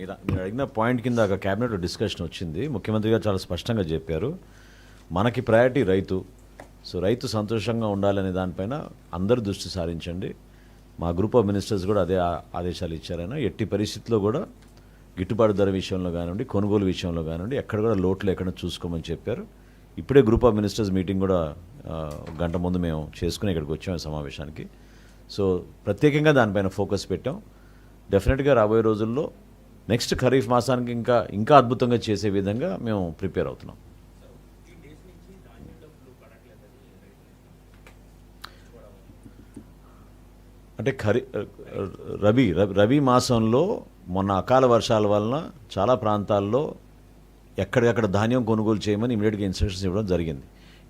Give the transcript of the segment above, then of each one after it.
మీరు అడిగిన పాయింట్ కింద ఒక క్యాబినెట్ డిస్కషన్ వచ్చింది. ముఖ్యమంత్రి గారు చాలా స్పష్టంగా చెప్పారు. మనకి ప్రయారిటీ రైతు. సో రైతు సంతోషంగా ఉండాలనే దానిపైన అందరు దృష్టి సారించండి. మా గ్రూప్ ఆఫ్ మినిస్టర్స్ కూడా అదే ఆదేశాలు ఇచ్చారైనా ఎట్టి పరిస్థితుల్లో కూడా గిట్టుబాటు ధర విషయంలో కానివ్వండి కొనుగోలు విషయంలో కానివ్వండి ఎక్కడ కూడా లోటు లేకుండా చూసుకోమని చెప్పారు. ఇప్పుడే గ్రూప్ ఆఫ్ మినిస్టర్స్ మీటింగ్ కూడా గంట ముందు మేము చేసుకుని ఇక్కడికి వచ్చాము సమావేశానికి. సో ప్రత్యేకంగా దానిపైన ఫోకస్ పెట్టాం. డెఫినెట్గా రాబోయే రోజుల్లో నెక్స్ట్ ఖరీఫ్ మాసానికి ఇంకా ఇంకా అద్భుతంగా చేసే విధంగా మేము ప్రిపేర్ అవుతున్నాం. అంటే ఖరీ రబీ రబీ- రబీ మాసంలో మొన్న అకాల వర్షాల వలన చాలా ప్రాంతాల్లో ఎక్కడికక్కడ ధాన్యం కొనుగోలు చేయమని ఇమీడియట్గా ఇన్స్ట్రక్షన్స్ ఇవ్వడం జరిగింది.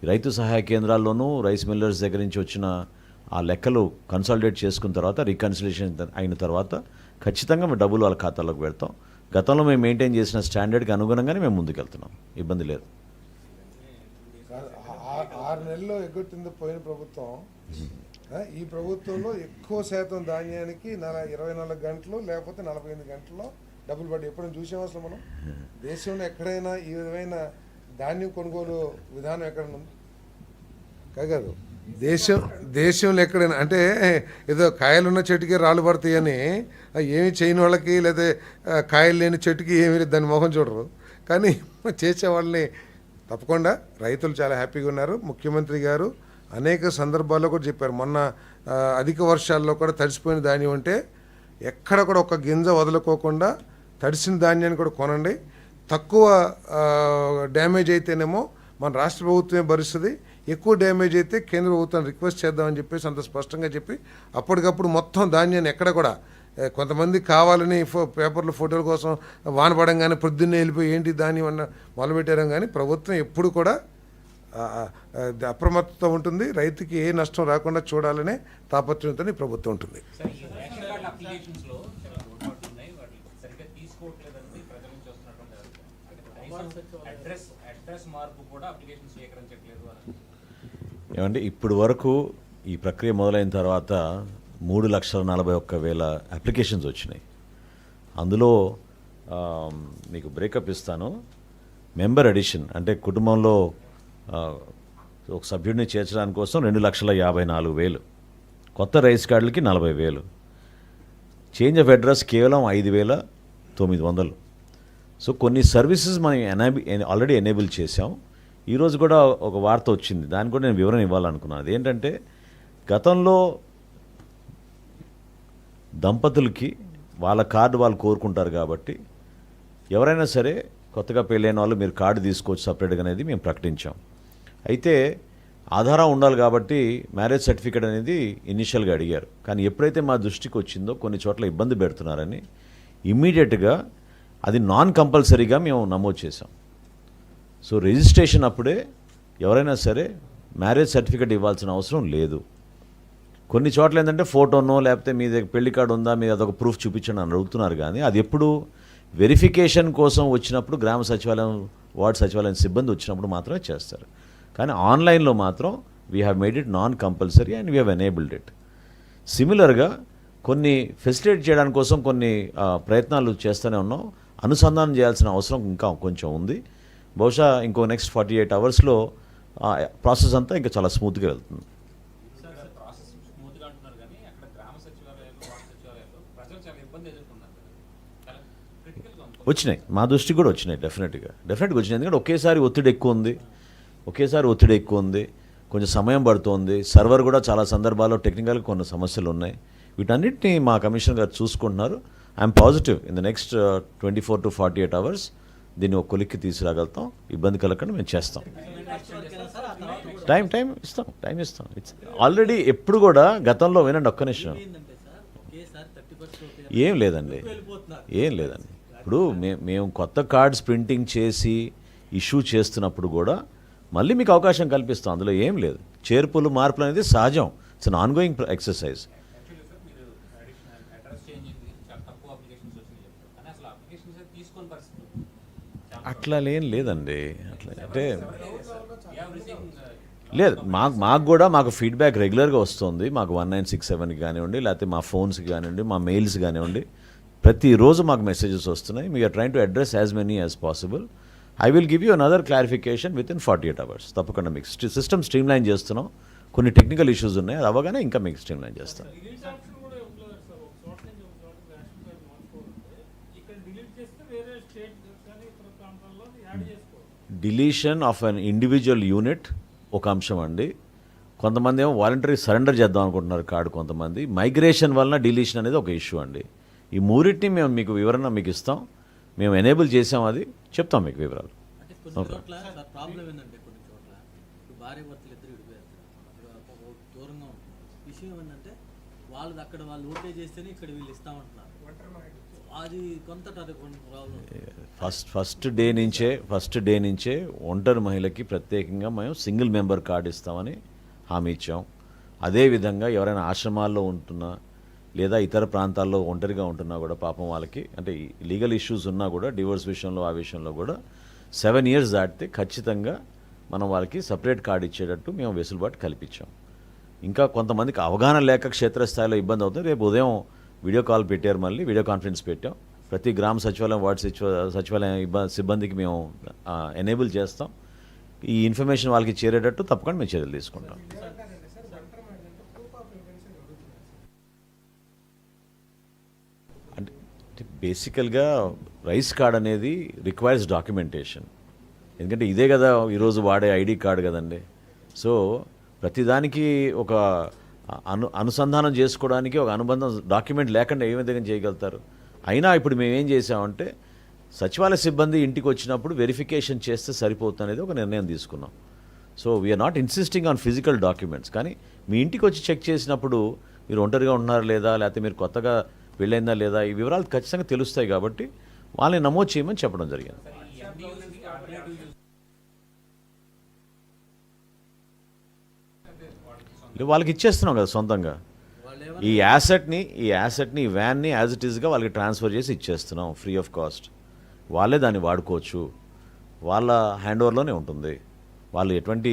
రైతు సహాయ కేంద్రాల్లోనూ రైస్ మిల్లర్స్ దగ్గర నుంచి వచ్చిన ఆ లెక్కలు కన్సల్టేట్ చేసుకున్న తర్వాత రీకన్సిలేషన్ అయిన తర్వాత ఖచ్చితంగా మేము డబ్బులు వాళ్ళ ఖాతాలోకి పెడతాం. గతంలో మేము మెయింటైన్ చేసిన స్టాండర్డ్కి అనుగుణంగానే మేము ముందుకెళ్తున్నాం. ఇబ్బంది లేదు. ఆరు నెలల్లో ఎగ్గొట్టింది పోయిన ప్రభుత్వం. ఆ, ఈ ప్రభుత్వంలో ఎక్కువ శాతం ధాన్యానికి నల ఇరవై నాలుగు గంటలు లేకపోతే నలభై ఎనిమిది గంటల్లో డబ్బులు పడి ఎప్పుడైనా చూసాం అసలు మనం? దేశంలో ఎక్కడైనా ఈ విధమైన ధాన్యం కొనుగోలు విధానం ఎక్కడైనా ఉంది? కాదు. దేశం దేశంలో ఎక్కడైనా అంటే ఏదో కాయలు ఉన్న చెట్టుకి రాళ్ళు పడతాయని ఆ, ఏమి చేయని వాళ్ళకి లేదా కాయలు లేని చెట్టుకి ఏమి లేదు దాని మొహం చూడరు. కానీ చేసే వాళ్ళని తప్పకుండా రైతులు చాలా హ్యాపీగా ఉన్నారు. ముఖ్యమంత్రి గారు అనేక సందర్భాల్లో కూడా చెప్పారు. మొన్న అధిక వర్షాల్లో కూడా తడిసిపోయిన ధాన్యం అంటే ఎక్కడ కూడా ఒక గింజ వదులుకోకుండా తడిసిన ధాన్యాన్ని కూడా కొనండి. తక్కువ డ్యామేజ్ అయితేనేమో మన రాష్ట్ర ప్రభుత్వమే భరిస్తుంది. ఎక్కువ డ్యామేజ్ అయితే కేంద్ర ప్రభుత్వాన్ని రిక్వెస్ట్ చేద్దామని చెప్పేసి అంత స్పష్టంగా చెప్పి అప్పటికప్పుడు మొత్తం ధాన్యాన్ని ఎక్కడ కూడా కొంతమంది కావాలని ఫో పేపర్లు ఫోటోల కోసం వాన కానీ పొద్దున్నే వెళ్ళిపోయి ఏంటి ధాన్యం అన్న మొదలుపెట్టారం కానీ ప్రభుత్వం ఎప్పుడు కూడా అప్రమత్తత ఉంటుంది. రైతుకి ఏ నష్టం రాకుండా చూడాలనే తాపత్రయంతో ప్రభుత్వం ఉంటుంది. అడ్రస్ అడ్రస్ మార్పు కూడా అప్లికేషన్ స్వీకరించట్లేదు ఏమంటే ఇప్పుడు వరకు ఈ ప్రక్రియ మొదలైన తర్వాత మూడు లక్షల నలభై ఒక్క వేల అప్లికేషన్స్ వచ్చినాయి. అందులో మీకు బ్రేకప్ ఇస్తాను. మెంబర్ అడిషన్ అంటే కుటుంబంలో ఒక సభ్యుడిని చేర్చడానికి కోసం రెండు లక్షల యాభై నాలుగు వేలు. కొత్త రైస్ కార్డులకి నలభై వేలు. చేంజ్ ఆఫ్ అడ్రస్ కేవలం ఐదు వేల తొమ్మిది వందలు. సో కొన్ని సర్వీసెస్ మనం ఎనాబి ఆల్రెడీ ఎనేబుల్ చేసాం ఈరోజు కూడా ఒక వార్త వచ్చింది. దాని కూడా నేను వివరణ ఇవ్వాలనుకున్నాను. అదేంటంటే గతంలో దంపతులకి వాళ్ళ కార్డు వాళ్ళు కోరుకుంటారు కాబట్టి ఎవరైనా సరే కొత్తగా పెళ్ళైన వాళ్ళు మీరు కార్డు తీసుకోవచ్చు సపరేట్గా అనేది మేము ప్రకటించాం. అయితే ఆధారం ఉండాలి కాబట్టి మ్యారేజ్ సర్టిఫికేట్ అనేది ఇనిషియల్గా అడిగారు. కానీ ఎప్పుడైతే మా దృష్టికి వచ్చిందో కొన్ని చోట్ల ఇబ్బంది పెడుతున్నారని ఇమ్మీడియట్గా అది నాన్ కంపల్సరీగా మేము నమోదు చేసాం సో రిజిస్ట్రేషన్ అప్పుడే ఎవరైనా సరే మ్యారేజ్ సర్టిఫికేట్ ఇవ్వాల్సిన అవసరం లేదు. కొన్ని చోట్ల ఏంటంటే ఫోటోనో లేకపోతే మీ దగ్గర పెళ్ళి కార్డు ఉందా మీరు అదొక ప్రూఫ్ చూపించండి అని అడుగుతున్నారు కానీ అది ఎప్పుడు వెరిఫికేషన్ కోసం వచ్చినప్పుడు గ్రామ సచివాలయం వార్డు సచివాలయం సిబ్బంది వచ్చినప్పుడు మాత్రమే చేస్తారు. కానీ ఆన్లైన్లో మాత్రం we have made it non compulsory and we have enabled it సిమిలర్గా కొన్ని ఫెసిలిటేట్ చేయడానికి కోసం కొన్ని ప్రయత్నాలు చేస్తూనే ఉన్నాం. అనుసంధానం చేయాల్సిన అవసరం ఇంకా కొంచెం ఉంది. బహుశా ఇంకో నెక్స్ట్ ఫార్టీ ఎయిట్ అవర్స్లో ప్రాసెస్ అంతా ఇంకా చాలా స్మూత్గా వెళ్తుంది. వచ్చినాయి. మా దృష్టికి కూడా వచ్చినాయి డెఫినెట్గా డెఫినెట్గా వచ్చినాయి. ఎందుకంటే ఒకేసారి ఒత్తిడి ఎక్కువ ఉంది. ఒకేసారి ఒత్తిడి ఎక్కువ ఉంది. కొంచెం సమయం పడుతోంది. సర్వర్ కూడా చాలా సందర్భాల్లో టెక్నికల్గా కొన్ని సమస్యలు ఉన్నాయి. వీటన్నిటిని మా కమిషనర్ గారు చూసుకుంటున్నారు. I'm positive in the next twenty four to forty eight hours దీన్ని ఒక కొలిక్కి తీసుకురాగలుగుతాం. ఇబ్బంది కలగకుండా మేము చేస్తాం. టైం టైం ఇస్తాం టైం ఇస్తాం. ఇట్స్ ఆల్రెడీ ఎప్పుడు కూడా గతంలో వినండి ఒక్క నిమిషం. ఏం లేదండి. ఏం లేదండి. ఇప్పుడు మే- మేము కొత్త కార్డ్స్ ప్రింటింగ్ చేసి ఇష్యూ చేస్తున్నప్పుడు కూడా మళ్ళీ మీకు అవకాశం కల్పిస్తాం. అందులో ఏం లేదు. చేర్పులు మార్పులు అనేది సహజం. ఇట్స్ అన్ ఆన్గోయింగ్ ఎక్సర్సైజ్ అట్లా ఏం లేదండి. అట్లా అంటే లేదు మాకు మాకు కూడా మాకు ఫీడ్బ్యాక్ రెగ్యులర్గా వస్తుంది. మాకు వన్ నైన్ సిక్స్ సెవెన్కి కానివ్వండి లేకపోతే మా ఫోన్స్కి కానివ్వండి మా మెయిల్స్ కానివ్వండి. ప్రతిరోజు మాకు మెసేజెస్ వస్తున్నాయి. We're trying to address as many as possible I will give you another clarification within forty eight hours తప్పకుండా మీకు సిస్టమ్ స్ట్రీమ్ లైన్ చేస్తున్నాం. కొన్ని టెక్నికల్ ఇష్యూస్ ఉన్నాయి అది అవ్వగానే ఇంకా మీకు స్ట్రీమ్ లైన్ చేస్తాం డిలీట్ ఆప్షన్ కూడా ఉండదు సార్ ఒక చోట నుంచి ఒక చోటకి రేషన్ కార్డు మార్చుకోవాలంటే ఇక్కడ డిలీట్ చేస్తే వేరే స్టేట్ కానీ ఇతర ప్రాంతాల్లో యాడ్ చేసుకోవాలి deletion of an individual unit ఒక అంశం అండి. కొంతమంది ఏమో వాలంటరీ సరెండర్ చేద్దాం అనుకుంటున్నారు కార్డు కొంతమంది. మైగ్రేషన్ వలన డిలీషన్ అనేది ఒక ఇష్యూ అండి. ఈ మూడింటిని మేము మీకు వివరణ మీకు ఇస్తాం. మేము ఎనేబుల్ చేసాం అది. చెప్తాం మీకు వివరాలు. దూరంగా విషయం ఏంటంటే వాళ్ళది అక్కడ వాళ్ళు ఓకే చేస్తేనే ఇక్కడ వీళ్ళు ఇస్తామంటున్నారు అది ఫస్ట్ ఫస్ట్ డే నుంచే ఫస్ట్ డే నుంచే ఒంటరి మహిళకి ప్రత్యేకంగా మేము సింగిల్ మెంబర్ కార్డు ఇస్తామని హామీ ఇచ్చాం. అదేవిధంగా ఎవరైనా ఆశ్రమాల్లో ఉంటున్నా లేదా ఇతర ప్రాంతాల్లో ఒంటరిగా ఉంటున్నా కూడా పాపం వాళ్ళకి అంటే లీగల్ ఇష్యూస్ ఉన్నా కూడా డివోర్స్ విషయంలో ఆ విషయంలో కూడా సెవెన్ ఇయర్స్ దాటితే ఖచ్చితంగా మనం వాళ్ళకి సపరేట్ కార్డు ఇచ్చేటట్టు మేము వెసులుబాటు కల్పించాం. ఇంకా కొంతమందికి అవగాహన లేక క్షేత్రస్థాయిలో ఇబ్బంది అవుతుంది. రేపు ఉదయం వీడియో కాల్ పెట్టారు మళ్ళీ వీడియో కాన్ఫరెన్స్ పెట్టాం. ప్రతి గ్రామ సచివాలయం వార్డు సచివ సచివాలయం సిబ్బందికి మేము ఎనేబుల్ చేస్తాం. ఈ ఇన్ఫర్మేషన్ వాళ్ళకి చేరేటట్టు తప్పకుండా మేము చర్యలు తీసుకుంటాం. అంటే అంటే బేసికల్గా రైస్ కార్డ్ అనేది రిక్వైర్స్ డాక్యుమెంటేషన్. ఎందుకంటే ఇదే కదా ఈరోజు వాడే ఐడి కార్డు కదండి. సో ప్రతిదానికి ఒక అను అనుసంధానం చేసుకోవడానికి ఒక అనుబంధం డాక్యుమెంట్ లేకుండా ఏ విధంగా చేయగలుగుతారు? అయినా ఇప్పుడు మేము ఏం చేసామంటే సచివాలయ సిబ్బంది ఇంటికి వచ్చినప్పుడు వెరిఫికేషన్ చేస్తే సరిపోతుంది అనేది ఒక నిర్ణయం తీసుకున్నాం. So we're not insisting on physical documents కానీ మీ ఇంటికి వచ్చి చెక్ చేసినప్పుడు మీరు ఒంటరిగా ఉన్నారా లేదా లేకపోతే మీరు కొత్తగా వెళ్ళైందా లేదా ఈ వివరాలు ఖచ్చితంగా తెలుస్తాయి కాబట్టి వాళ్ళని నమోదు చేయమని చెప్పడం జరిగింది ఈ MDUs కి ఆల్టర్నేటివ్ యూజ్ అంటే వాళ్ళకి ఇచ్చేస్తున్నాం కదా సొంతంగా. ఈ యాసెట్ని ఈ యాసెట్ని ఈ వ్యాన్ని యాజ్ ఇట్ ఈస్గా వాళ్ళకి ట్రాన్స్ఫర్ చేసి ఇచ్చేస్తున్నాం ఫ్రీ ఆఫ్ కాస్ట్ వాళ్ళే దాన్ని వాడుకోవచ్చు. వాళ్ళ హ్యాండ్ ఓవర్లోనే ఉంటుంది. వాళ్ళు ఎటువంటి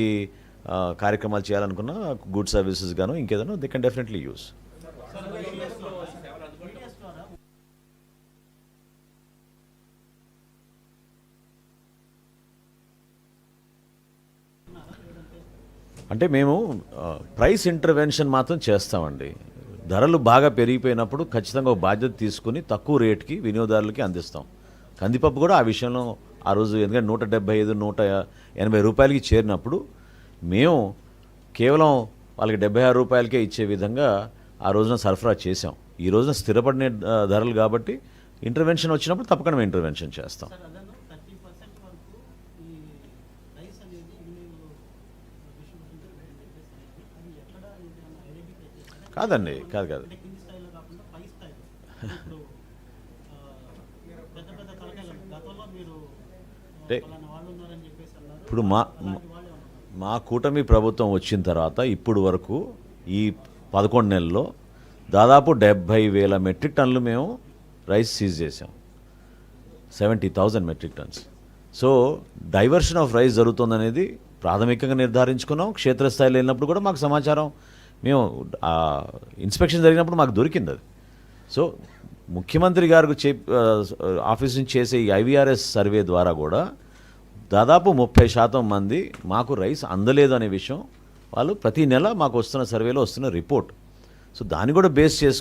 కార్యక్రమాలు చేయాలనుకున్నా గుడ్ సర్వీసెస్ గాను ఇంకేదైనా దే కెన్ డెఫినెట్లీ యూస్ అంటే మేము ప్రైస్ ఇంటర్వెన్షన్ మాత్రం చేస్తామండి. ధరలు బాగా పెరిగిపోయినప్పుడు ఖచ్చితంగా ఒక బాధ్యత తీసుకుని తక్కువ రేట్కి వినియోగదారులకి అందిస్తాం. కందిపప్పు కూడా ఆ విషయంలో ఆ రోజు ఎందుకంటే నూట డెబ్బై ఐదు నూట ఎనభై రూపాయలకి చేరినప్పుడు మేము కేవలం వాళ్ళకి డెబ్బై ఆరు రూపాయలకే ఇచ్చే విధంగా ఆ రోజున సరఫరా చేసాం ఈ రోజున స్థిరపడిన ధరలు కాబట్టి ఇంటర్వెన్షన్ వచ్చినప్పుడు తప్పకుండా మేము ఇంటర్వెన్షన్ చేస్తాం సార్ అదను థర్టీ పర్సెంట్ వరకు ఈ రైస్ అనేది వినియోగ డిస్ట్రిబ్యూషన్ అది ఎక్కడ ఏదైనా ఐడెంటిఫై చేస్తారా కాదండి కాదు కాదు. అంటే ఇప్పుడు మా మా కూటమి ప్రభుత్వం వచ్చిన తర్వాత ఇప్పుడు వరకు ఈ పదకొండు నెలల్లో దాదాపు డెబ్భై వేల మెట్రిక్ టన్నులు మేము రైస్ సీజ్ చేసాం seventy thousand metric tons. So diversion of rice జరుగుతుందనేది ప్రాథమికంగా నిర్ధారించుకున్నాం. క్షేత్రస్థాయిలో వెళ్ళినప్పుడు కూడా మాకు సమాచారం మేము ఆ, ఇన్స్పెక్షన్ జరిగినప్పుడు మాకు దొరికింది అది. సో ముఖ్యమంత్రి గారు చే ఆఫీస్ నుంచి చేసే ఈ ఐవీఆర్ఎస్ సర్వే ద్వారా కూడా దాదాపు ముప్పై శాతం మంది మాకు రైస్ అందలేదు అనే విషయం వాళ్ళు ప్రతి నెల మాకు వస్తున్న సర్వేలో వస్తున్న రిపోర్ట్. సో దాన్ని కూడా బేస్ చేసుకుని